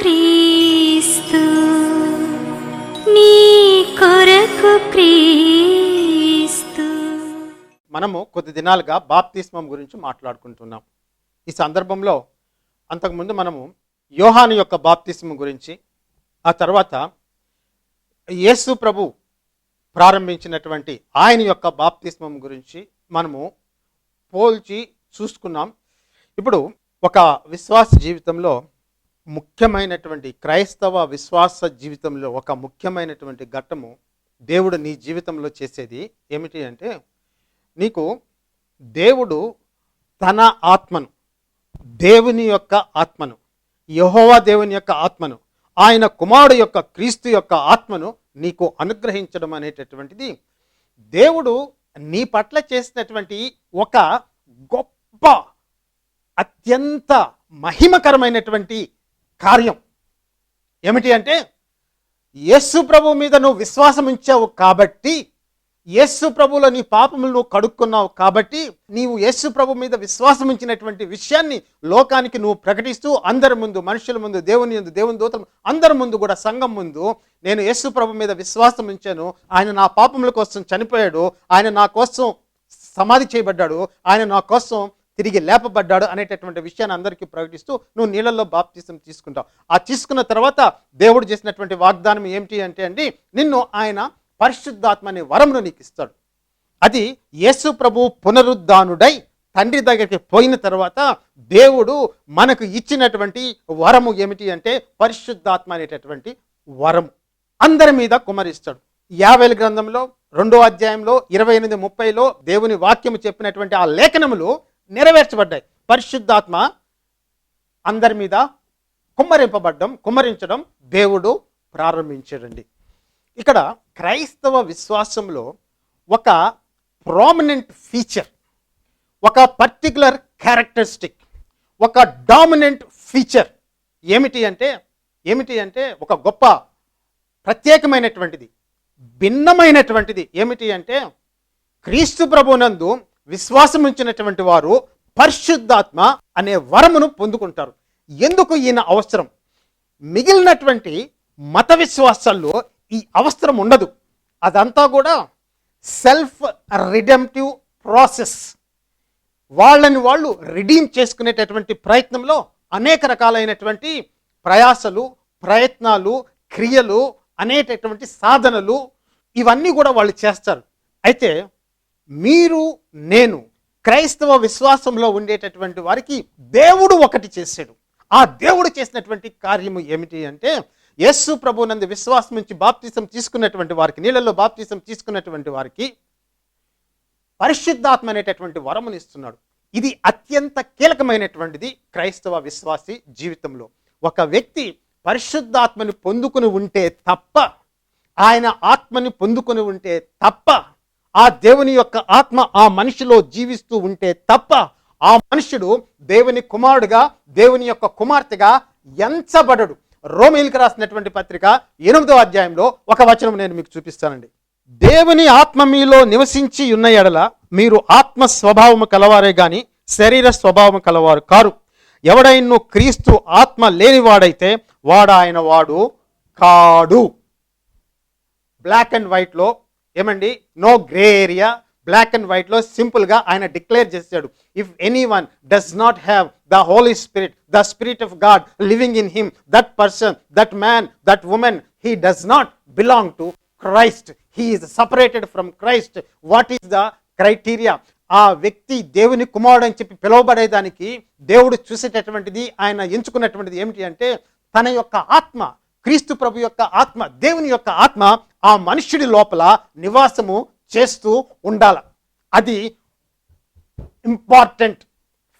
క్రీస్తు నీ కొరకు క్రీస్తు. మనము కొద్ది దినాలుగా బాప్తిస్మం గురించి మాట్లాడుకుంటున్నాం. ఈ సందర్భంలో అంతకుముందు మనము యోహాను యొక్క బాప్తిస్మం గురించి ఆ తర్వాత యేసు ప్రభు ప్రారంభించినటువంటి ఆయన యొక్క బాప్తిస్మం గురించి మనము పోల్చి చూసుకున్నాం. ఇప్పుడు ఒక విశ్వాస జీవితంలో ముఖ్యమైనటువంటి క్రైస్తవ విశ్వాస జీవితంలో ఒక ముఖ్యమైనటువంటి ఘట్టము దేవుడు నీ జీవితంలో చేసేది ఏమిటి అంటే నీకు దేవుడు తన ఆత్మను దేవుని యొక్క ఆత్మను యహోవా దేవుని యొక్క ఆత్మను ఆయన కుమారుడు యొక్క క్రీస్తు యొక్క ఆత్మను నీకు అనుగ్రహించడం అనేటటువంటిది దేవుడు నీ పట్ల చేసినటువంటి ఒక గొప్ప అత్యంత మహిమకరమైనటువంటి కార్యం. ఏమిటి అంటే యేసు ప్రభు మీద నువ్వు విశ్వాసం ఉంచావు కాబట్టి యేసు ప్రభులో నీ పాపములు నువ్వు కడుక్కున్నావు కాబట్టి నీవు యేసు ప్రభు మీద విశ్వాసం ఉంచినటువంటి విషయాన్ని లోకానికి నువ్వు ప్రకటిస్తూ అందరి ముందు మనుషుల ముందు దేవుని ముందు దేవుని దూతల అందరి ముందు కూడా సంఘం ముందు నేను యేసు ప్రభు మీద విశ్వాసం ఉంచాను. ఆయన నా పాపముల కోసం చనిపోయాడు. ఆయన నా కోసం సమాధి చేయబడ్డాడు. ఆయన నా కోసం తిరిగి లేపబడ్డాడు అనేటటువంటి విషయాన్ని అందరికీ ప్రకటిస్తూ నువ్వు నీళ్ళల్లో బాప్తీసం తీసుకుంటావు. ఆ తీసుకున్న తర్వాత దేవుడు చేసినటువంటి వాగ్దానం ఏమిటి అంటే అండి నిన్ను ఆయన పరిశుద్ధాత్మ అనే వరమును నీకు ఇస్తాడు. అది యేసు ప్రభు పునరుద్ధానుడై తండ్రి దగ్గరికి పోయిన తర్వాత దేవుడు మనకు ఇచ్చినటువంటి వరము ఏమిటి అంటే పరిశుద్ధాత్మ అనేటటువంటి వరము. అందరి మీద కుమరిస్తాడు యాభై గ్రంథంలో రెండో అధ్యాయంలో ఇరవై ఎనిమిది ముప్పైలో దేవుని వాక్యము చెప్పినటువంటి ఆ లేఖనములు నెరవేర్చబడ్డాయి. పరిశుద్ధాత్మ అందరి మీద కుమ్మరింపబడ్డం కుమ్మరించడం దేవుడు ప్రారంభించాడండి. ఇక్కడ క్రైస్తవ విశ్వాసంలో ఒక ప్రామినెంట్ ఫీచర్ ఒక పర్టికులర్ క్యారెక్టరిస్టిక్ ఒక డామినెంట్ ఫీచర్ ఏమిటి అంటే ఏమిటి అంటే ఒక గొప్ప ప్రత్యేకమైనటువంటిది భిన్నమైనటువంటిది ఏమిటి అంటే క్రీస్తు ప్రభునందు విశ్వాసం ఉంచినటువంటి వారు పరిశుద్ధాత్మ అనే వరమును పొందుకుంటారు. ఎందుకు ఈయన అవసరం? మిగిలినటువంటి మత విశ్వాసాల్లో ఈ అవసరం ఉండదు. అదంతా కూడా సెల్ఫ్ రిడెంప్టివ్ ప్రాసెస్. వాళ్ళని వాళ్ళు రిడీమ్ చేసుకునేటటువంటి ప్రయత్నంలో అనేక రకాలైనటువంటి ప్రయాసలు ప్రయత్నాలు క్రియలు అనేటటువంటి సాధనలు ఇవన్నీ కూడా వాళ్ళు చేస్తారు. అయితే మీరు నేను క్రైస్తవ విశ్వాసంలో ఉండేటటువంటి వారికి దేవుడు ఒకటి చేశాడు. ఆ దేవుడు చేసినటువంటి కార్యము ఏమిటి అంటే యేసు ప్రభునందు విశ్వాసం నుంచి బాప్తీసం తీసుకున్నటువంటి వారికి నీళ్ళల్లో బాప్తీసం తీసుకున్నటువంటి వారికి పరిశుద్ధాత్మ అనేటటువంటి వరముని ఇస్తున్నాడు. ఇది అత్యంత కీలకమైనటువంటిది క్రైస్తవ విశ్వాసి జీవితంలో. ఒక వ్యక్తి పరిశుద్ధాత్మని పొందుకుని ఉంటే తప్ప ఆయన ఆత్మని పొందుకుని ఉంటే తప్ప ఆ దేవుని యొక్క ఆత్మ ఆ మనిషిలో జీవిస్తూ ఉంటే తప్ప ఆ మనుషుడు దేవుని కుమారుడుగా దేవుని యొక్క కుమార్తెగా ఎంచబడడు. రోమిల్కి రాసినటువంటి పత్రిక ఎనిమిదో అధ్యాయంలో ఒక వచనం నేను మీకు చూపిస్తానండి. దేవుని ఆత్మ మీలో నివసించి ఉన్న ఎడల మీరు ఆత్మ స్వభావము కలవారే గాని శరీర స్వభావం కలవారు కారు. ఎవడైను క్రీస్తు ఆత్మ లేనివాడైతే వాడు ఆయన వాడు కాడు. బ్లాక్ అండ్ వైట్లో ఏమండి? No grey area black and వైట్లో సింపుల్గా ఆయన డిక్లేర్ చేశాడు. If any one does not have the holy spirit the spirit of God living in him that person that man that woman he does not belong to Christ he is separated from Christ what is the criteria ఆ వ్యక్తి దేవుని కుమారుడు అని చెప్పి పిలువబడేదానికి దేవుడు చూసేటటువంటిది ఆయన ఎంచుకున్నటువంటిది ఏమిటి అంటే తన యొక్క ఆత్మ క్రీస్తు ప్రభు యొక్క ఆత్మ దేవుని యొక్క ఆత్మ ఆ మనుష్యుడి లోపల నివాసము చేస్తూ ఉండాల. అది ఇంపార్టెంట్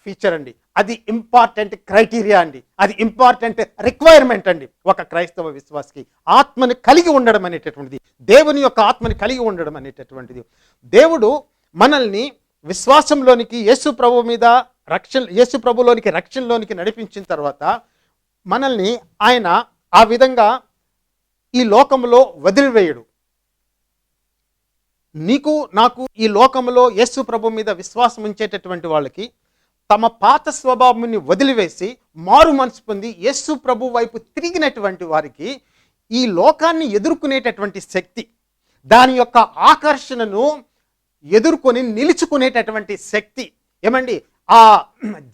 ఫీచర్ అండి. అది ఇంపార్టెంట్ క్రైటీరియా అండి. అది ఇంపార్టెంట్ రిక్వైర్మెంట్ అండి. ఒక క్రైస్తవ విశ్వాసకి ఆత్మని కలిగి ఉండడం అనేటటువంటిది దేవుని యొక్క ఆత్మని కలిగి ఉండడం అనేటటువంటిది. దేవుడు మనల్ని విశ్వాసంలోనికి యేసు ప్రభు మీద రక్షణ యేసు ప్రభులోనికి రక్షణలోనికి నడిపించిన తర్వాత మనల్ని ఆయన ఆ విధంగా ఈ లోకంలో వదిలివేయడు. నీకు నాకు ఈ లోకంలో యేసు ప్రభు మీద విశ్వాసం ఉంచేటటువంటి వాళ్ళకి తమ పాత స్వభావాన్ని వదిలివేసి మారు మనసు పొంది యేసు ప్రభు వైపు తిరిగినటువంటి వారికి ఈ లోకాన్ని ఎదుర్కొనేటటువంటి శక్తి దాని యొక్క ఆకర్షణను ఎదుర్కొని నిలుచుకునేటటువంటి శక్తి. ఏమండి? ఆ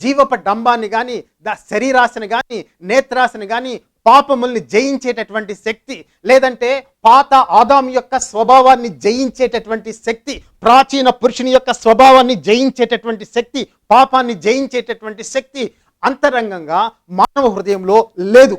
జీవప డంబాన్ని కానీ ద శరీరాశని కానీ నేత్రాశని కానీ పాపముల్ని జయించేటటువంటి శక్తి లేదంటే పాత ఆదాం యొక్క స్వభావాన్ని జయించేటటువంటి శక్తి ప్రాచీన పురుషుని యొక్క స్వభావాన్ని జయించేటటువంటి శక్తి పాపాన్ని జయించేటటువంటి శక్తి అంతరంగంగా మానవ హృదయంలో లేదు.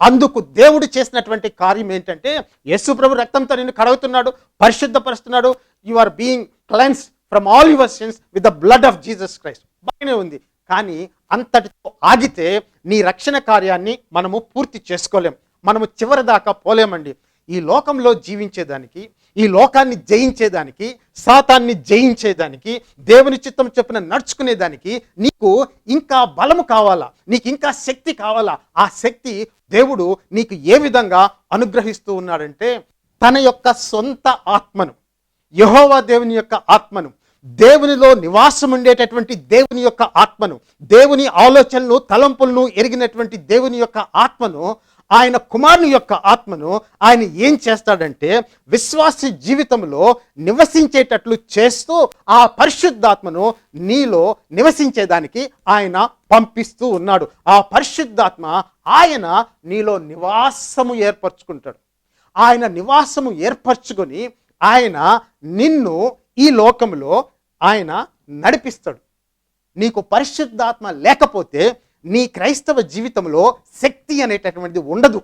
అందుకు దేవుడు చేసినటువంటి కార్యం ఏంటంటే యేసు ప్రభు రక్తంతో నిన్ను కడుగుతున్నాడు పరిశుద్ధపరుస్తున్నాడు. You are being cleanse from all your sins with the blood of Jesus Christ బాగానే ఉంది. కానీ అంతటితో ఆగితే నీ రక్షణ కార్యాన్ని మనము పూర్తి చేసుకోలేం. మనము చివరి దాకా పోలేమండి. ఈ లోకంలో జీవించేదానికి ఈ లోకాన్ని జయించేదానికి సాతాన్ని జయించేదానికి దేవుని చిత్తం చెప్పిన నడుచుకునేదానికి నీకు ఇంకా బలము కావాలా? నీకు ఇంకా శక్తి కావాలా? ఆ శక్తి దేవుడు నీకు ఏ విధంగా అనుగ్రహిస్తూ ఉన్నాడంటే తన యొక్క సొంత ఆత్మను యహోవా దేవుని యొక్క ఆత్మను దేవునిలో నివాసం ఉండేటటువంటి దేవుని యొక్క ఆత్మను దేవుని ఆలోచనలు తలంపులను ఎరిగినటువంటి దేవుని యొక్క ఆత్మను ఆయన కుమారుని యొక్క ఆత్మను ఆయన ఏం చేస్తాడంటే విశ్వాసి జీవితంలో నివసించేటట్లు చేస్తూ ఆ పరిశుద్ధాత్మను నీలో నివసించేదానికి ఆయన పంపిస్తూ ఉన్నాడు. ఆ పరిశుద్ధాత్మ ఆయన నీలో నివాసము ఏర్పరచుకుంటాడు. ఆయన నివాసము ఏర్పరచుకొని ఆయన నిన్ను ఈ లోకంలో ఆయన నడిపిస్తాడు. నీకు పరిశుద్ధాత్మ లేకపోతే నీ క్రైస్తవ జీవితంలో శక్తి అనేటటువంటిది ఉండదు.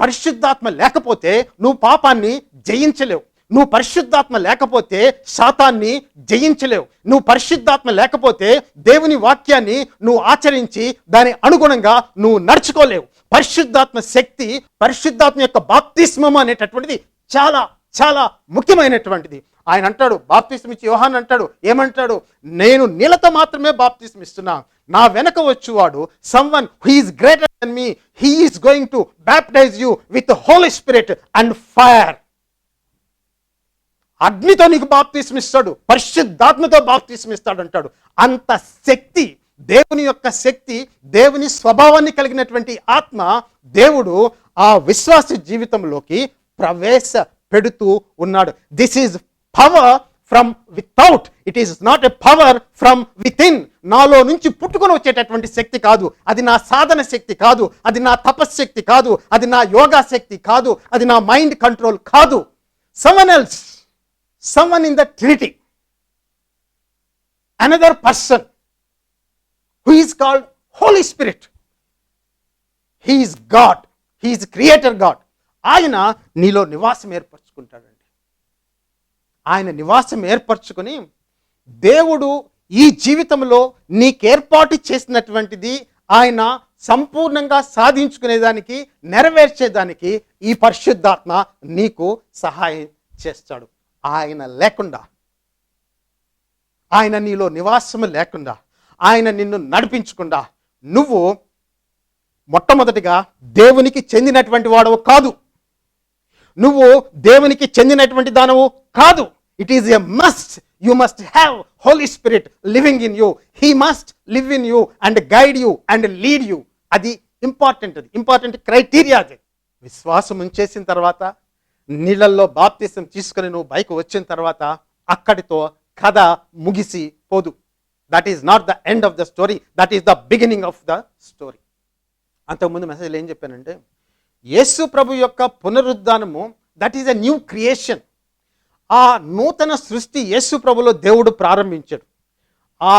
పరిశుద్ధాత్మ లేకపోతే నువ్వు పాపాన్ని జయించలేవు. నువ్వు పరిశుద్ధాత్మ లేకపోతే శాతాన్ని జయించలేవు. నువ్వు పరిశుద్ధాత్మ లేకపోతే దేవుని వాక్యాన్ని నువ్వు ఆచరించి దాని అనుగుణంగా నువ్వు నడుచుకోలేవు. పరిశుద్ధాత్మ శక్తి పరిశుద్ధాత్మ యొక్క బాప్తిస్మం అనేటటువంటిది చాలా చాలా ముఖ్యమైనటువంటిది. ఆయన అంటాడు బాప్తిస్మ ఇచ్చి యోహాన్ అంటాడు. ఏమంటాడు? నేను నీళ్ళతో మాత్రమే బాప్తిస్మ ఇస్తున్నా. నా వెనక వచ్చేవాడు someone he is greater than me he is going to baptize you with holy spirit and fire అగ్నితో నీకు బాప్తిస్మిస్తాడు పరిశుద్ధాత్మతో బాప్తిస్మిస్తాడు అంటాడు. అంత శక్తి దేవుని యొక్క శక్తి దేవుని స్వభావాన్ని కలిగినటువంటి ఆత్మ దేవుడు ఆ విశ్వాస జీవితంలోకి ప్రవేశ పెడుతూ ఉన్నాడు. This is power from without it is not a power from within నాలో నుంచి పుట్టుకొని వచ్చేటటువంటి శక్తి కాదు. అది నా సాధన శక్తి కాదు. అది నా తపశ్శక్తి కాదు. అది నా యోగా శక్తి కాదు. అది నా మైండ్ కంట్రోల్ కాదు. Someone else someone in the Trinity, another person who is called Holy Spirit. He is God. He ఆయన నీలో నివాసం ఏర్పరచుకుంటాడు ఆయన నివాసం ఏర్పరచుకొని దేవుడు ఈ జీవితంలో నీకేర్పాటు చేసినటువంటిది ఆయన సంపూర్ణంగా సాధించుకునేదానికి నెరవేర్చేదానికి ఈ పరిశుద్ధాత్మ నీకు సహాయం చేస్తాడు. ఆయన లేకుండా ఆయన నీలో నివాసము లేకుండా ఆయన నిన్ను నడిపించకుండా నువ్వు మొట్టమొదటిగా దేవునికి చెందినటువంటి వాడవు కాదు. నువ్వు దేవునికి చెందినటువంటి దానవు కాదు. It is a must you must have holy spirit living in you he must live in you and guide you and lead you అది ఇంపార్టెంట్ అది. ఇంపార్టెంట్ క్రైటీరియా అది. విశ్వాసం ఉంచేసిన తర్వాత నీళ్ళల్లో బాప్తీసం తీసుకుని నువ్వు బైక్ వచ్చిన తర్వాత అక్కడితో కథ ముగిసి పోదు. That is not the end of the story that is the beginning of the story అంతకుముందు మెసేజ్లో ఏం చెప్పానంటే యేసు ప్రభు యొక్క పునరుద్ధానము that is a new creation ఆ నూతన సృష్టి యేసు ప్రభులో దేవుడు ప్రారంభించాడు. ఆ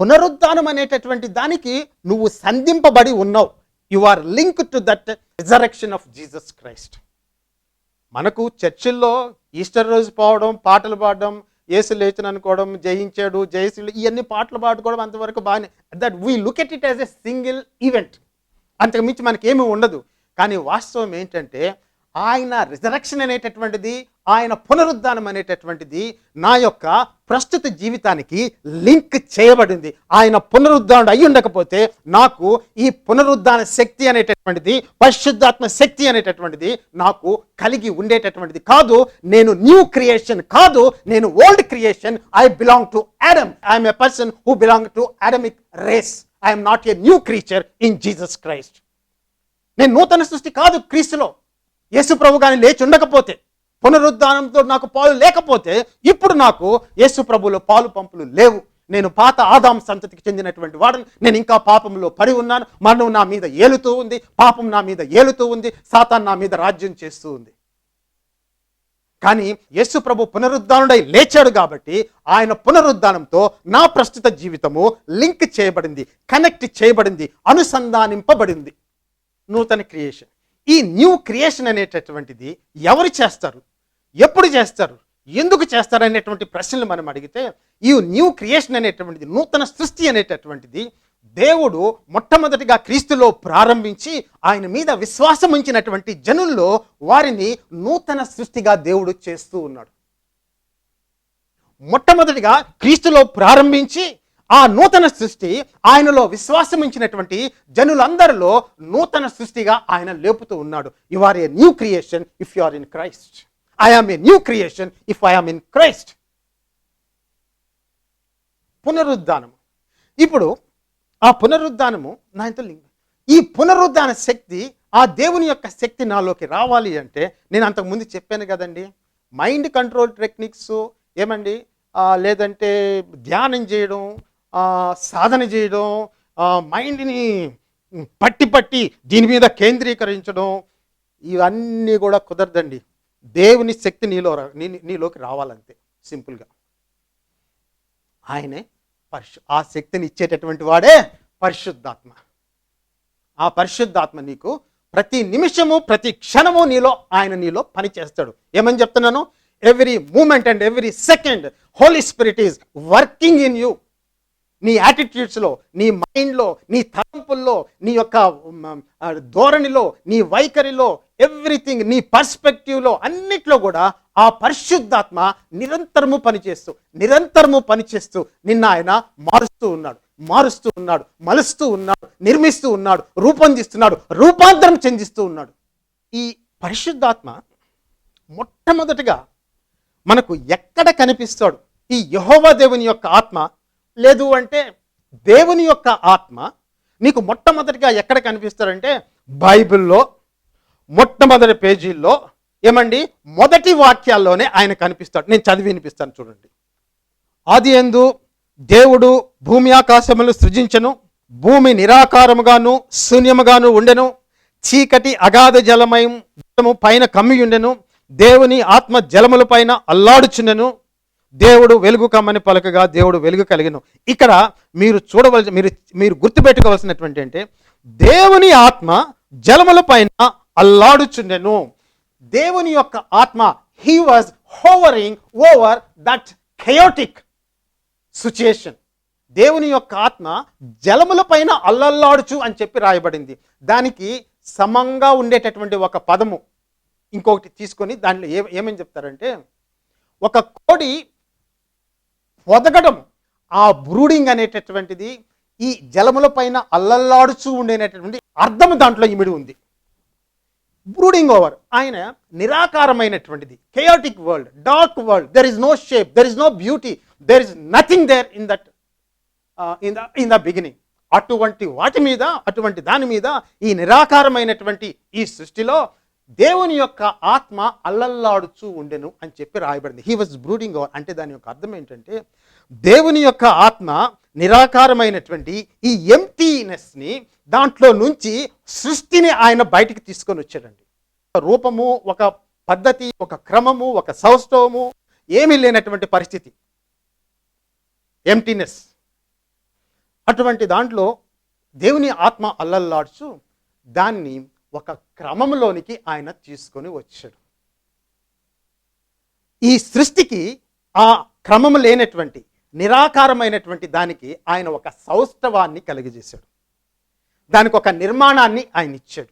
పునరుద్ధానం అనేటటువంటి దానికి నువ్వు సంధింపబడి ఉన్నావు. You are link to that resurrection of Jesus Christ మనకు చర్చిల్లో ఈస్టర్ రోజు పోవడం పాటలు పాడడం యేసు లేచిన అనుకోవడం జయించాడు జయశీలు ఇవన్నీ పాటలు పాడుకోవడం అంతవరకు బాగానే. That we look at it as a single event అంతకుమించి మనకేమీ ఉండదు. కానీ వాస్తవం ఏంటంటే ఆయన రిజరక్షన్ అనేటటువంటిది ఆయన పునరుద్ధానం అనేటటువంటిది నా యొక్క ప్రస్తుత జీవితానికి లింక్ చేయబడింది. ఆయన పునరుద్ధానుడు అయి ఉండకపోతే నాకు ఈ పునరుద్ధాన శక్తి అనేటటువంటిది పరిశుద్ధాత్మ శక్తి అనేటటువంటిది నాకు కలిగి ఉండేటటువంటిది కాదు. నేను న్యూ క్రియేషన్ కాదు. నేను old creation I belong to Adam I'm a person who belong to Adamic race I'm not a new creature in Jesus Christ నేను నూతన సృష్టి కాదు క్రీస్తులో. యేసు ప్రభు కానీ లేచి ఉండకపోతే పునరుద్ధానంతో నాకు పాలు లేకపోతే ఇప్పుడు నాకు యేసు ప్రభులో పాలు పంపులు లేవు. నేను పాత ఆదాం సంతతికి చెందినటువంటి వాడని. నేను ఇంకా పాపంలో పడి ఉన్నాను. మరణం నా మీద ఏలుతూ ఉంది. పాపం నా మీద ఏలుతూ ఉంది. సాతాన్ నా మీద రాజ్యం చేస్తూ ఉంది. కానీ యేసు ప్రభు పునరుద్ధానుడై లేచాడు కాబట్టి ఆయన పునరుద్ధానంతో నా ప్రస్తుత జీవితము లింక్ చేయబడింది కనెక్ట్ చేయబడింది అనుసంధానింపబడింది. నూతన క్రియేషన్. ఈ న్యూ క్రియేషన్ అనేటటువంటిది ఎవరు చేస్తారు? ఎప్పుడు చేస్తారు? ఎందుకు చేస్తారు అనేటువంటి ప్రశ్నలు మనం అడిగితే ఈ న్యూ క్రియేషన్ అనేటువంటిది నూతన సృష్టి అనేటటువంటిది దేవుడు మొట్టమొదటిగా క్రీస్తులో ప్రారంభించి ఆయన మీద విశ్వాసం ఉంచినటువంటి జనుల్లో వారిని నూతన సృష్టిగా దేవుడు చేస్తూ ఉన్నాడు. మొట్టమొదటిగా క్రీస్తులో ప్రారంభించి ఆ నూతన సృష్టి ఆయనలో విశ్వాసం ఉంచినటువంటి జనులందరిలో నూతన సృష్టిగా ఆయన లేపుతూ ఉన్నాడు. You are a new creation if you are in Christ I am a new creation if I am in Christ పునరుద్ధానము. ఇప్పుడు ఆ పునరుద్ధానము నా ఇంత లింక్ ఈ పునరుద్ధాన శక్తి ఆ దేవుని యొక్క శక్తి నాలోకి రావాలి అంటే నేను అంతకుముందు చెప్పాను కదండి. మైండ్ కంట్రోల్ టెక్నిక్స్ ఏమండి? లేదంటే ధ్యానం చేయడం సాధన చేయడం మైండ్ని పట్టి పట్టి దీని మీద కేంద్రీకరించడం ఇవన్నీ కూడా కుదరదండి. దేవుని శక్తి నీలో రా- నీ- నీలోకి రావాలంతే సింపుల్గా. ఆయనే పరిశు ఆ శక్తిని ఇచ్చేటటువంటి వాడే పరిశుద్ధాత్మ. ఆ పరిశుద్ధాత్మ నీకు ప్రతి నిమిషము ప్రతి క్షణము నీలో ఆయన నీలో పని చేస్తాడు ఏమని చెప్తున్నాను? Every moment and every second holy spirit is working in you. నీ యాటిట్యూడ్స్లో నీ మైండ్లో నీ తలంపుల్లో నీ యొక్క ధోరణిలో నీ వైఖరిలో ఎవ్రీథింగ్ నీ పర్స్పెక్టివ్లో అన్నిట్లో కూడా ఆ పరిశుద్ధాత్మ నిరంతరము పనిచేస్తూ నిరంతరము పనిచేస్తూ నిన్న ఆయన మారుస్తూ ఉన్నాడు. మారుస్తూ ఉన్నాడు మలుస్తూ ఉన్నాడు నిర్మిస్తూ ఉన్నాడు రూపొందిస్తున్నాడు రూపాంతరం చెందిస్తూ ఉన్నాడు. ఈ పరిశుద్ధాత్మ మొట్టమొదటిగా మనకు ఎక్కడ కనిపిస్తాడు? ఈ యహోవా దేవుని యొక్క ఆత్మ లేదు అంటే దేవుని యొక్క ఆత్మ నీకు మొట్టమొదటిగా ఎక్కడ కనిపిస్తారంటే బైబిల్లో మొట్టమొదటి పేజీల్లో ఏమండి? మొదటి వాక్యాల్లోనే ఆయన కనిపిస్తాడు. నేను చదివి వినిపిస్తాను చూడండి. ఆది ఎందు దేవుడు భూమి ఆకాశములు సృజించను భూమి నిరాకారముగాను శూన్యముగాను ఉండెను చీకటి అగాధ జలమయం జలము పైన కమ్మి ఉండెను దేవుని ఆత్మ జలముల పైన అల్లాడుచుండెను దేవుడు వెలుగు కమ్మని పలకగా దేవుడు వెలుగు కలిగిను. ఇక్కడ మీరు చూడవలసి మీరు మీరు గుర్తుపెట్టుకోవాల్సినటువంటి అంటే దేవుని ఆత్మ జలముల పైన అల్లాడుచుండెను. దేవుని యొక్క ఆత్మ he was hovering over that chaotic situation దేవుని యొక్క ఆత్మ జలముల పైన అల్లల్లాడుచు అని చెప్పి రాయబడింది. దానికి సమంగా ఉండేటటువంటి ఒక పదము. ఇంకొకటి తీసుకొని దాంట్లో ఏ ఏమని చెప్తారంటే ఒక కోడి పొదగడం ఆ బ్రూడింగ్ అనేటటువంటిది ఈ జలముల పైన అల్లల్లాడుచూ ఉండేటటువంటి అర్థం దాంట్లో ఇమిడి ఉంది. Brooding over. ఆయన నిరాకారమైనటువంటిది. Chaotic world dark world there is no shape there is no beauty there is nothing there in that in the in the beginning అటువంటి వాటి మీద అటువంటి దాని మీద ఈ నిరాకారమైనటువంటి ఈ సృష్టిలో దేవుని యొక్క ఆత్మ అల్లల్లాడుచూ ఉండెను అని చెప్పి రాయబడింది. హీ వాజ్ బ్రూడింగ్ ఓవర్ అంటే దాని యొక్క అర్థం ఏంటంటే దేవుని యొక్క ఆత్మ నిరాకారమైనటువంటి ఈ ఎంటీనెస్ని దాంట్లో నుంచి సృష్టిని ఆయన బయటికి తీసుకొని వచ్చాడండి. ఒక రూపము ఒక పద్ధతి ఒక క్రమము ఒక సౌష్ఠవము ఏమీ లేనటువంటి పరిస్థితి. ఎంటీనెస్ అటువంటి దాంట్లో దేవుని ఆత్మ అల్లల్లాడుచు దాన్ని ఒక క్రమంలోనికి ఆయన తీసుకొని వచ్చాడు. ఈ సృష్టికి ఆ క్రమము లేనటువంటి నిరాకారమైనటువంటి దానికి ఆయన ఒక సౌష్ఠవాన్ని కలిగజేశాడు. దానికి ఒక నిర్మాణాన్ని ఆయన ఇచ్చాడు.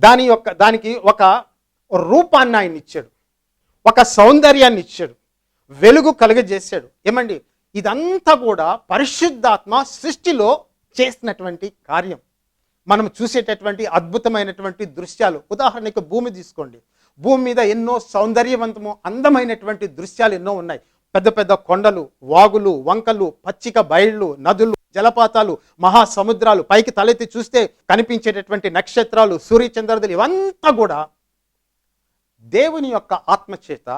దాని యొక్క దానికి ఒక రూపాన్ని ఆయన ఇచ్చాడు. ఒక సౌందర్యాన్ని ఇచ్చాడు. వెలుగు కలుగజేశాడు. ఏమండి? ఇదంతా కూడా పరిశుద్ధాత్మ సృష్టిలో చేసినటువంటి కార్యం. మనం చూసేటటువంటి అద్భుతమైనటువంటి దృశ్యాలు. ఉదాహరణకు భూమి తీసుకోండి. భూమి మీద ఎన్నో సౌందర్యవంతము అందమైనటువంటి దృశ్యాలు ఎన్నో ఉన్నాయి. పెద్ద పెద్ద కొండలు వాగులు వంకలు పచ్చిక బయళ్ళు నదులు జలపాతాలు మహాసముద్రాలు పైకి తలెత్తి చూస్తే కనిపించేటటువంటి నక్షత్రాలు సూర్యచంద్రదులు ఇవంతా కూడా దేవుని యొక్క ఆత్మచేత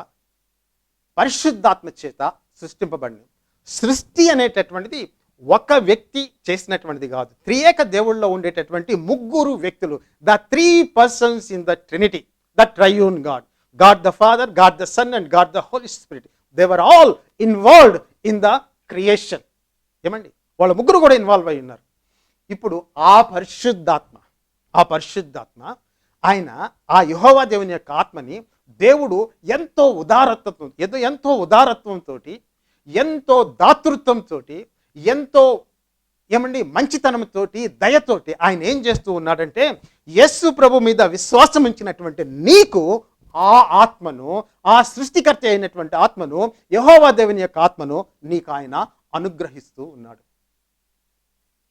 పరిశుద్ధాత్మ చేత సృష్టింపబడింది సృష్టి అనేటటువంటిది ఒక వ్యక్తి చేసినటువంటిది కాదు. త్రియేక దేవుళ్ళలో ఉండేటటువంటి ముగ్గురు వ్యక్తులు. The three persons in the trinity the triune God. God the father God the son and God the holy spirit. They are all involved in the creation. ఏమండి? వాళ్ళ ముగ్గురు కూడా ఇన్వాల్వ్ అయి ఉన్నారు. ఇప్పుడు ఆ పరిశుద్ధాత్మ ఆ పరిశుద్ధాత్మ ఆయన ఆ యహోవా దేవుని యొక్క ఆత్మని దేవుడు ఎంతో ఉదారత్వం ఏదో ఎంతో ఉదారత్వంతో ఎంతో దాతృత్వంతో ఎంతో ఏమండి మంచితనంతోటి దయతోటి ఆయన ఏం చేస్తూ ఉన్నాడంటే యస్సు ప్రభు మీద విశ్వాసం ఉంచినటువంటి నీకు ఆ ఆత్మను ఆ సృష్టికర్త అయినటువంటి ఆత్మను యహోవా దేవుని యొక్క ఆత్మను నీకు ఆయన అనుగ్రహిస్తూ ఉన్నాడు.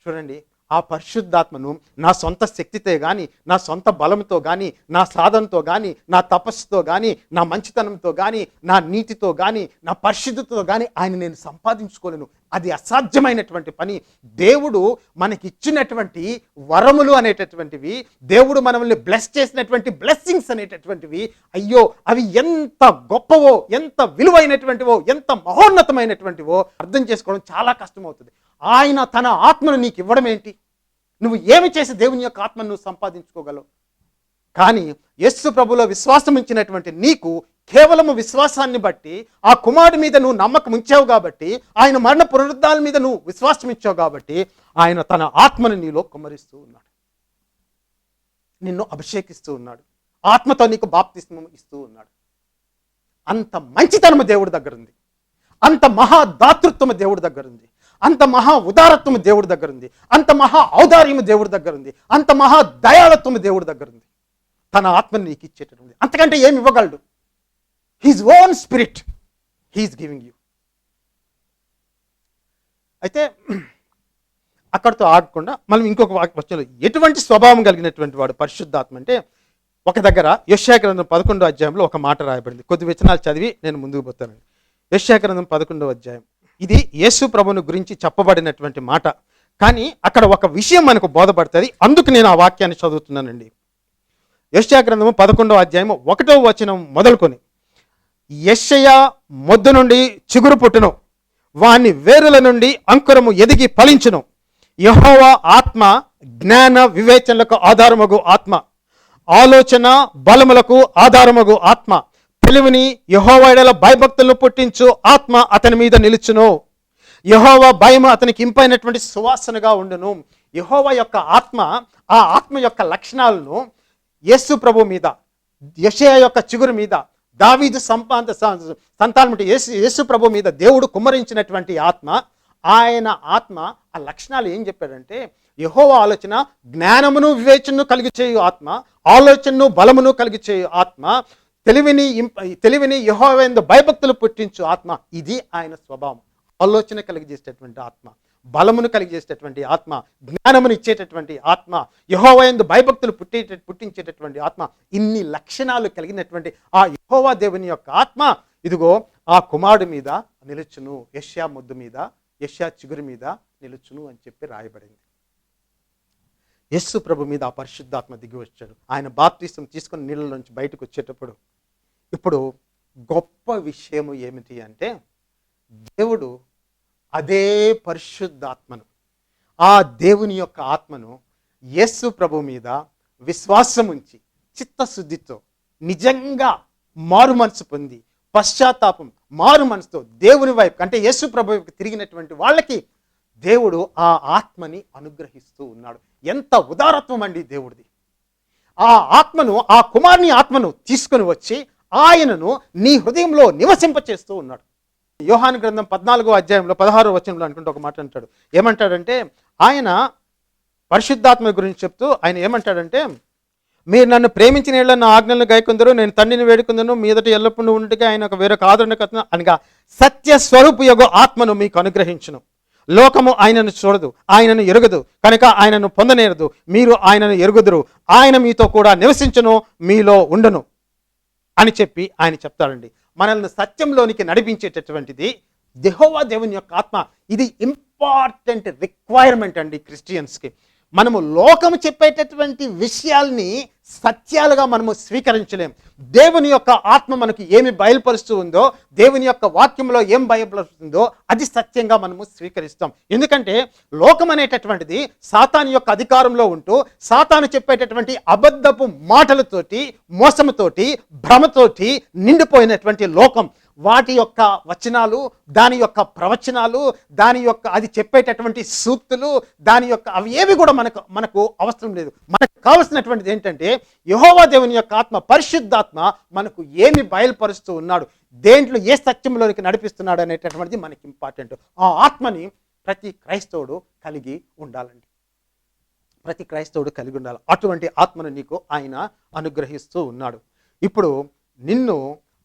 చూడండి ఆ పరిశుద్ధాత్మను నా సొంత శక్తితో కానీ నా సొంత బలంతో కానీ నా సాధనతో కానీ నా తపస్సుతో కానీ నా మంచితనంతో కానీ నా నీతితో కానీ నా పరిశుద్ధితో కానీ ఆయన నేను సంపాదించుకోలేను. అది అసాధ్యమైనటువంటి పని. దేవుడు మనకి ఇచ్చినటువంటి వరములు అనేటటువంటివి దేవుడు మనల్ని బ్లెస్ చేసినటువంటి బ్లెస్సింగ్స్ అనేటటువంటివి అయ్యో అవి ఎంత గొప్పవో ఎంత విలువైనటువంటివో ఎంత మహోన్నతమైనటువంటివో అర్థం చేసుకోవడం చాలా కష్టమవుతుంది. ఆయన తన ఆత్మను నీకు ఇవ్వడం ఏంటి? నువ్వు ఏమి చేసి దేవుని యొక్క ఆత్మను నువ్వు సంపాదించుకోగలవు? కానీ యస్సు ప్రభులో విశ్వాసం ఉంచినటువంటి నీకు కేవలము విశ్వాసాన్ని బట్టి ఆ కుమారుడి మీద నువ్వు నమ్మకం ఉంచావు కాబట్టి ఆయన మరణ పునరుద్ధాల మీద నువ్వు విశ్వాసం ఇచ్చావు కాబట్టి ఆయన తన ఆత్మను నీలో కుమ్మరిస్తూ ఉన్నాడు. నిన్ను అభిషేకిస్తూ ఉన్నాడు. ఆత్మతో నీకు బాప్తిస్మం ఇస్తూ ఉన్నాడు. అంత మంచితనము దేవుడి దగ్గర ఉంది. అంత మహాదాతృత్వము దేవుడి దగ్గర ఉంది. అంత మహా ఉదారత్వము దేవుడి దగ్గర ఉంది అంత మహా ఔదార్యము దేవుడి దగ్గర ఉంది అంత మహా దయాళత్వము దేవుడి దగ్గర ఉంది తన ఆత్మని నీకు ఇచ్చేటటువంటి అంతకంటే ఏమి ఇవ్వగలడు? His own spirit he is giving you అయితే అక్కడితో ఆగకుండా మనం ఇంకొక వచ్చంలో ఎటువంటి స్వభావం కలిగినటువంటి వాడు పరిశుద్ధాత్మ అంటే ఒక దగ్గర యశాగ్రంథం పదకొండో అధ్యాయంలో ఒక మాట రాయబడింది. కొద్ది వచనాలు చదివి నేను ముందుకు పోతానండి. యశాగ్రంథం పదకొండో అధ్యాయం. ఇది యేసు ప్రభుని గురించి చెప్పబడినటువంటి మాట. కానీ అక్కడ ఒక విషయం మనకు బోధపడుతుంది. అందుకు నేను ఆ వాక్యాన్ని చదువుతున్నానండి. యశాగ్రంథము పదకొండవ అధ్యాయము ఒకటో వచనం మొదలుకొని యెషయ మొద్దు నుండి చిగురు పుట్టును వాని వేరుల నుండి అంకురము ఎదిగి ఫలించును. యహోవా ఆత్మ జ్ఞాన వివేచనలకు ఆధారమగు ఆత్మ ఆలోచన బలములకు ఆధారమగు ఆత్మ తెలివిని యహోవాడల భయభక్తులను పుట్టించు ఆత్మ అతని మీద నిలుచును. యహోవా భయం అతనికి ఇంపైనటువంటి సువాసనగా ఉండును. యహోవా యొక్క ఆత్మ ఆ ఆత్మ యొక్క లక్షణాలను యేసు ప్రభు మీద యషయ యొక్క చిగురు మీద దావీదు సంపాద సంతానం యేసు యేసు ప్రభు మీద దేవుడు కుమ్మరించినటువంటి ఆత్మ ఆయన ఆత్మ ఆ లక్షణాలు ఏం చెప్పాడంటే యహోవా ఆలోచన జ్ఞానమును వివేచనను కలిగి చేయు ఆత్మ ఆలోచనను బలమును కలిగి చేయు ఆత్మ తెలివిని తెలివిని యహోవేందు భయభక్తులు పుట్టించు ఆత్మ ఇది ఆయన స్వభావం. ఆలోచన కలిగజేసేటటువంటి ఆత్మ బలమును కలిగజేసేటటువంటి ఆత్మ జ్ఞానమును ఇచ్చేటటువంటి ఆత్మ యహోవయందు భయభక్తులు పుట్టే పుట్టించేటటువంటి ఆత్మ ఇన్ని లక్షణాలు కలిగినటువంటి ఆ యహోవా దేవుని యొక్క ఆత్మ. ఇదిగో ఆ కుమారుడు మీద నిలుచును యష్యా ముద్దు మీద యష్యా చిగురు మీద నిలుచును అని చెప్పి రాయబడింది. యస్సు ప్రభు మీద ఆ పరిశుద్ధాత్మ దిగి వచ్చాడు. ఆయన బాప్తీసం తీసుకుని నీళ్ళ నుంచి బయటకు వచ్చేటప్పుడు ఇప్పుడు గొప్ప విషయము ఏమిటి అంటే దేవుడు అదే పరిశుద్ధాత్మను ఆ దేవుని యొక్క ఆత్మను యేసు ప్రభు మీద విశ్వాసం ఉంచి చిత్తశుద్ధితో నిజంగా మారు మనసు పొంది పశ్చాత్తాపం మారు మనసుతో దేవుని వైపు అంటే యేసు ప్రభు తిరిగినటువంటి వాళ్ళకి దేవుడు ఆ ఆత్మని అనుగ్రహిస్తూ ఉన్నాడు. ఎంత ఉదారత్వం అండి దేవుడిది. ఆ ఆత్మను ఆ కుమారుని ఆత్మను తీసుకొని వచ్చి ఆయనను నీ హృదయంలో నివసింపచేస్తూ ఉన్నాడు. యోహాను గ్రంథం పద్నాలుగో అధ్యాయంలో పదహారో వచనంలో అనుకుంటే ఒక మాట అంటాడు. ఏమంటాడంటే ఆయన పరిశుద్ధాత్మ గురించి చెప్తూ ఆయన ఏమంటాడంటే మీరు నన్ను ప్రేమించిన ఏళ్ళ నా ఆజ్ఞలను గైకొందరు నేను తండ్రిని వేడుకుందను మీదట ఎల్లప్పుడూ ఉండిగా ఆయన ఒక వేరొక ఆదరణ కథ అనగా సత్య స్వరూపు యొక్క ఆత్మను మీకు అనుగ్రహించును. లోకము ఆయనను చూడదు ఆయనను ఎరుగదు కనుక ఆయనను పొందనేరదు. మీరు ఆయనను ఎరుగుదురు. ఆయన మీతో కూడా నివసించను మీలో ఉండను. అని చెప్పి ఆయన చెప్తాడండి. మనల్ని సత్యంలోనికి నడిపించేటటువంటిది దెహోవా దేవుని యొక్క ఆత్మ. ఇది ఇంపార్టెంట్ రిక్వైర్మెంట్ అండి క్రిస్టియన్స్కి. మనము లోకము చెప్పేటటువంటి విషయాల్ని సత్యాలుగా మనము స్వీకరించలేం. దేవుని యొక్క ఆత్మ మనకు ఏమి బయలుపరుస్తూ ఉందో దేవుని యొక్క వాక్యంలో ఏం బయలుపరుస్తుందో అది సత్యంగా మనము స్వీకరిస్తాం. ఎందుకంటే లోకం అనేటటువంటిది సాతాను యొక్క అధికారంలో ఉంటూ సాతాను చెప్పేటటువంటి అబద్ధపు మాటలతోటి మోసముతోటి భ్రమతోటి నిండిపోయినటువంటి లోకం. వాటి యొక్క వచనాలు దాని యొక్క ప్రవచనాలు దాని యొక్క అది చెప్పేటటువంటి సూక్తులు దాని యొక్క అవి ఏవి కూడా మనకు మనకు అవసరం లేదు. మనకు కావలసినటువంటిది ఏంటంటే యహోవా దేవుని యొక్క ఆత్మ పరిశుద్ధాత్మ మనకు ఏమి బయలుపరుస్తూ ఉన్నాడు దేంట్లో ఏ సత్యంలోనికి నడిపిస్తున్నాడు అనేటటువంటిది మనకి ఇంపార్టెంట్ ఆ ఆత్మని ప్రతి క్రైస్తవుడు కలిగి ఉండాలండి. ప్రతి క్రైస్తవుడు కలిగి ఉండాలి. అటువంటి ఆత్మను నీకు ఆయన అనుగ్రహిస్తూ ఉన్నాడు. ఇప్పుడు నిన్ను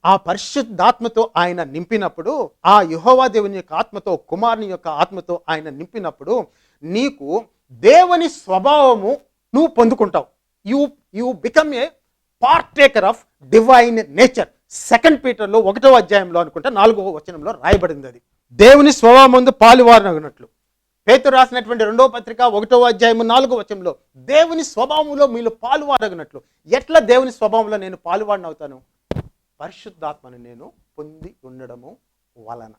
ఆ పరిశుద్ధాత్మతో ఆయన నింపినప్పుడు ఆ యుహోవా దేవుని యొక్క ఆత్మతో కుమారుని యొక్క ఆత్మతో ఆయన నింపినప్పుడు నీకు దేవుని స్వభావము నువ్వు పొందుకుంటావు. You you become a partaker of divine nature second పీటర్లో ఒకటో అధ్యాయంలో అనుకుంటే నాలుగవ వచనంలో రాయబడింది అది. దేవుని స్వభావం ముందు పాలువారనగినట్లు. పేతు రాసినటువంటి రెండో పత్రిక ఒకటో అధ్యాయము నాలుగో వచనంలో దేవుని స్వభావంలో మీరు పాలువారగినట్లు. ఎట్లా దేవుని స్వభావంలో నేను పాలువాడినవుతాను? పరిశుద్ధాత్మని నేను పొంది ఉండడము వలన.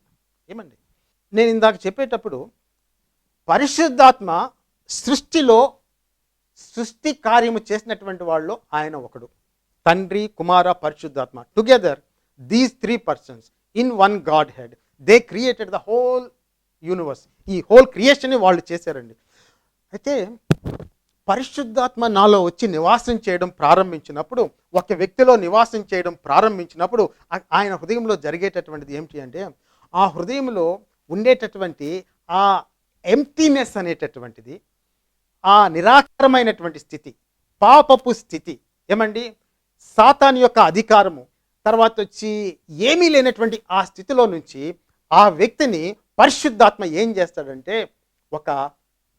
ఏమండి? నేను ఇందాక చెప్పేటప్పుడు పరిశుద్ధాత్మ సృష్టిలో సృష్టి కార్యము చేసినటువంటి వాళ్ళు ఆయన ఒకడు. తండ్రి కుమార పరిశుద్ధాత్మ. Together these three persons in one Godhead they created the whole universe ఈ హోల్ క్రియేషన్ని వాళ్ళు చేశారండి. అయితే పరిశుద్ధాత్మ నాలో వచ్చి నివాసం చేయడం ప్రారంభించినప్పుడు ఒక వ్యక్తిలో నివాసం చేయడం ప్రారంభించినప్పుడు ఆయన హృదయంలో జరిగేటటువంటిది ఏమిటి అంటే ఆ హృదయంలో ఉండేటటువంటి ఆ ఎంప్టీనెస్ అనేటటువంటిది ఆ నిరాకారమైనటువంటి స్థితి పాపపు స్థితి ఏమండి? సాతాన్ యొక్క అధికారము తర్వాత వచ్చి ఏమీ లేనటువంటి ఆ స్థితిలో నుంచి ఆ వ్యక్తిని పరిశుద్ధాత్మ ఏం చేస్తాడంటే ఒక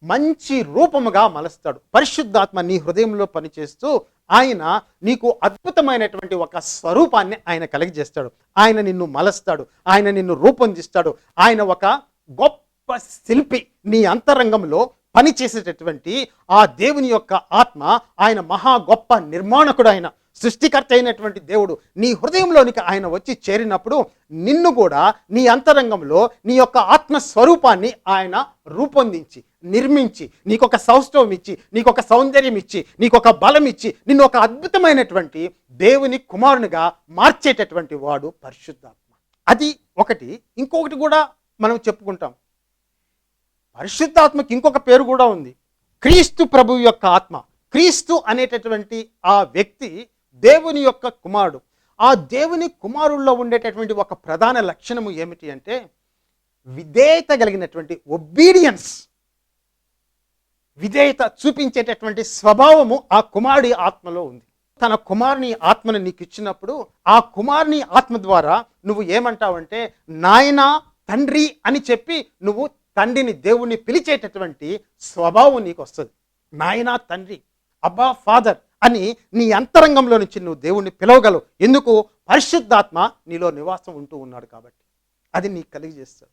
మంచి రూపముగా మలుస్తాడు. పరిశుద్ధాత్మ నీ హృదయంలో పనిచేస్తూ ఆయన నీకు అద్భుతమైనటువంటి ఒక స్వరూపాన్ని ఆయన కలిగజేస్తాడు. ఆయన నిన్ను మలస్తాడు. ఆయన నిన్ను రూపొందిస్తాడు. ఆయన ఒక గొప్ప శిల్పి నీ అంతరంగంలో పనిచేసేటటువంటి ఆ దేవుని యొక్క ఆత్మ ఆయన మహా గొప్ప నిర్మాణకుడు ఆయన. సృష్టికర్త అయినటువంటి దేవుడు నీ హృదయంలోనికి ఆయన వచ్చి చేరినప్పుడు నిన్ను కూడా నీ అంతరంగంలో నీ యొక్క ఆత్మ స్వరూపాన్ని ఆయన రూపొందించి నిర్మించి నీకొక సౌష్ఠవం ఇచ్చి నీకొక సౌందర్యం ఇచ్చి నీకొక బలం ఇచ్చి నిన్ను ఒక అద్భుతమైనటువంటి దేవుని కుమారునిగా మార్చేటటువంటి వాడు పరిశుద్ధాత్మ. అది ఒకటి. ఇంకొకటి కూడా మనం చెప్పుకుంటాం. పరిశుద్ధాత్మకి ఇంకొక పేరు కూడా ఉంది. క్రీస్తు ప్రభు యొక్క ఆత్మ. క్రీస్తు అనేటటువంటి ఆ వ్యక్తి దేవుని యొక్క కుమారుడు. ఆ దేవుని కుమారుల్లో ఉండేటటువంటి ఒక ప్రధాన లక్షణము ఏమిటి అంటే విధేయత కలిగినటువంటి ఒబీడియన్స్ విధేయత చూపించేటటువంటి స్వభావము ఆ కుమారుడి ఆత్మలో ఉంది. తన కుమారుని ఆత్మను నీకు ఇచ్చినప్పుడు ఆ కుమారుని ఆత్మ ద్వారా నువ్వు ఏమంటావంటే నాయనా తండ్రి అని చెప్పి నువ్వు తండ్రిని దేవుణ్ణి పిలిచేటటువంటి స్వభావం నీకు వస్తుంది. నాయనా తండ్రి అబ్బా ఫాదర్ అని నీ అంతరంగంలో నుంచి నువ్వు దేవుణ్ణి పిలవగలవు. ఎందుకు? పరిశుద్ధాత్మ నీలో నివాసం ఉంటూ ఉన్నాడు కాబట్టి. అది నీకు కలిగజేస్తాడు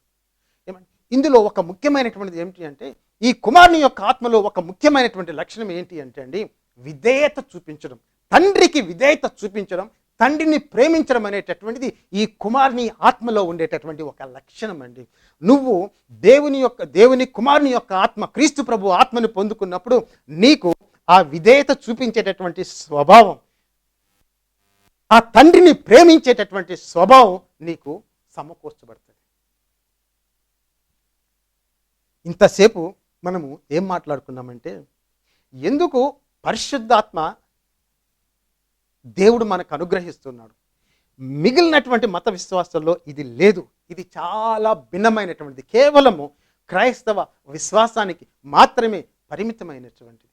ఏమంటే ఇందులో ఒక ముఖ్యమైనటువంటిది ఏమిటి అంటే ఈ కుమారుని యొక్క ఆత్మలో ఒక ముఖ్యమైనటువంటి లక్షణం ఏంటి అంటే అండి విధేయత చూపించడం. తండ్రికి విధేయత చూపించడం తండ్రిని ప్రేమించడం అనేటటువంటిది ఈ కుమారుని ఆత్మలో ఉండేటటువంటి ఒక లక్షణం అండి. నువ్వు దేవుని యొక్క దేవుని కుమారుని యొక్క ఆత్మ క్రీస్తు ప్రభు ఆత్మను పొందుకున్నప్పుడు నీకు ఆ విధేయత చూపించేటటువంటి స్వభావం ఆ తండ్రిని ప్రేమించేటటువంటి స్వభావం నీకు సమకూర్చబడుతుంది. ఇంతసేపు మనము ఏం మాట్లాడుకున్నామంటే ఎందుకు పరిశుద్ధాత్మ దేవుడు మనకు అనుగ్రహిస్తున్నాడు? మిగిలినటువంటి మత విశ్వాసంలో ఇది లేదు. ఇది చాలా భిన్నమైనటువంటిది. కేవలము క్రైస్తవ విశ్వాసానికి మాత్రమే పరిమితమైనటువంటిది.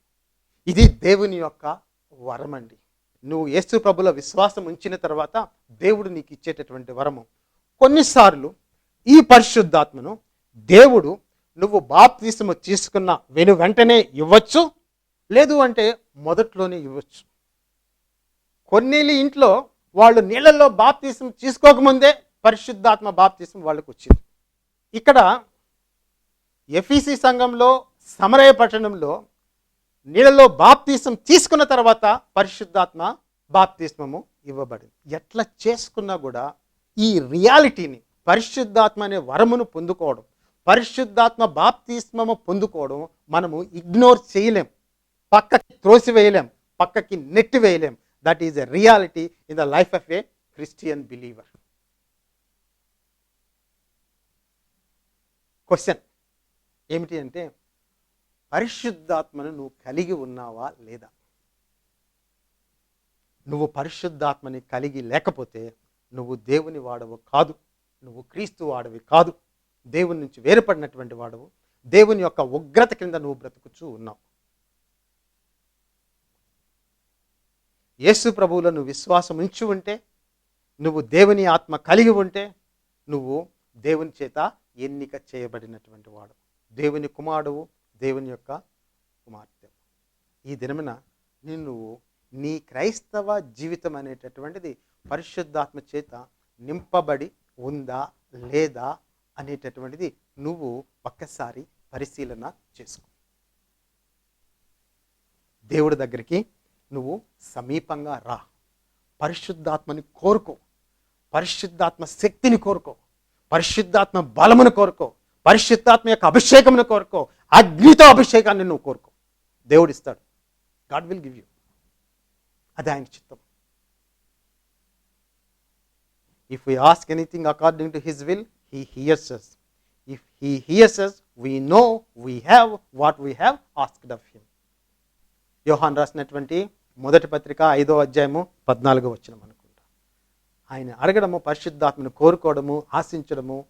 ఇది దేవుని యొక్క వరం అండి నువ్వు యేసు ప్రభుల విశ్వాసం ఉంచిన తర్వాత దేవుడు నీకు ఇచ్చేటటువంటి వరము. కొన్నిసార్లు ఈ పరిశుద్ధాత్మను దేవుడు నువ్వు బాప్తీసము తీసుకున్న వెను వెంటనే ఇవ్వచ్చు లేదు అంటే మొదట్లోనే ఇవ్వచ్చు. కొన్నేళ్ళు ఇంట్లో వాళ్ళు నీళ్ళల్లో బాప్తీసం తీసుకోకముందే పరిశుద్ధాత్మ బాప్తీసం వాళ్ళకు వచ్చింది. ఇక్కడ ఎఫీసీ సంఘంలో సమరయ పట్టణంలో నీళ్ళలో బాప్తీసం తీసుకున్న తర్వాత పరిశుద్ధాత్మ బాప్తీస్మము ఇవ్వబడింది. ఎట్లా చేసుకున్నా కూడా ఈ రియాలిటీని పరిశుద్ధాత్మ అనే వరమును పొందుకోవడం పరిశుద్ధాత్మ బాప్తీస్మము పొందుకోవడం మనము ఇగ్నోర్ చేయలేం. పక్కకి త్రోసివేయలేం పక్కకి నెట్టి వేయలేం that is a reality in the life of a Christian believer question ఏమిటి అంటే పరిశుద్ధాత్మను నువ్వు కలిగి ఉన్నావా లేదా? నువ్వు పరిశుద్ధాత్మని కలిగి లేకపోతే నువ్వు దేవుని వాడవు కాదు. నువ్వు క్రీస్తు వాడవి కాదు. దేవుని నుంచి వేరుపడినటువంటి వాడవు. దేవుని యొక్క ఉగ్రత కింద నువ్వు బ్రతుకుచూ ఉన్నావు. యేసు ప్రభువులో నువ్వు విశ్వాసం ఉంచి ఉంటే నువ్వు దేవుని ఆత్మ కలిగి ఉంటే నువ్వు దేవుని చేత ఎన్నిక చేయబడినటువంటి వాడు దేవుని కుమారుడు దేవుని యొక్క కుమార్తె. ఈ దినమున నిన్ను నీ క్రైస్తవ జీవితం అనేటటువంటిది పరిశుద్ధాత్మ చేత నింపబడి ఉందా లేదా అనేటటువంటిది నువ్వు ఒక్కసారి పరిశీలన చేసుకో. దేవుడి దగ్గరికి నువ్వు సమీపంగా రా. పరిశుద్ధాత్మని కోరుకో. పరిశుద్ధాత్మ శక్తిని కోరుకో. పరిశుద్ధాత్మ బలమును కోరుకో. పరిశుద్ధాత్మ యొక్క అభిషేకమును కోరుకో అగ్నితో అభిషేకాన్ని నువ్వు కోరుకో. దేవుడు ఇస్తాడు గాడ్ విల్ గివ్ యూ అది ఆయన చిత్తం. If we ask anything according to his will he hears us if he hears us we know we have what we have asked of him Yohan రాసినటువంటి మొదటి పత్రిక ఐదో అధ్యాయము పద్నాలుగో వచ్చిన అనుకుంటా. ఆయన అడగడము పరిశుద్ధాత్మను కోరుకోవడము ఆశించడము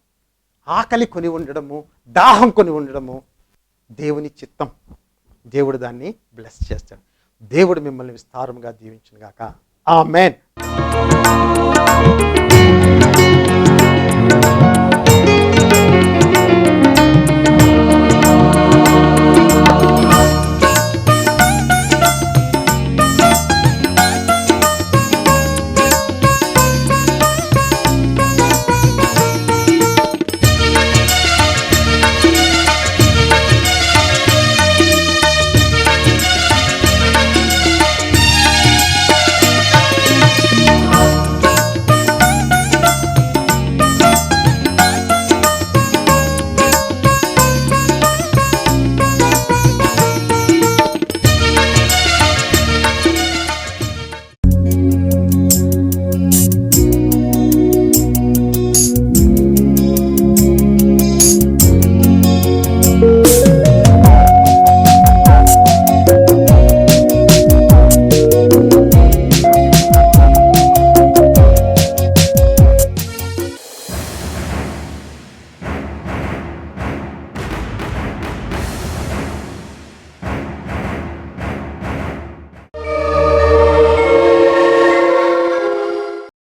ఆకలి కొని ఉండడము దాహం కొని ఉండడము దేవుని చిత్తం. దేవుడు దాన్ని బ్లెస్ చేస్తాడు. దేవుడు మిమ్మల్ని విస్తారంగా దీవించిన గాక ఆ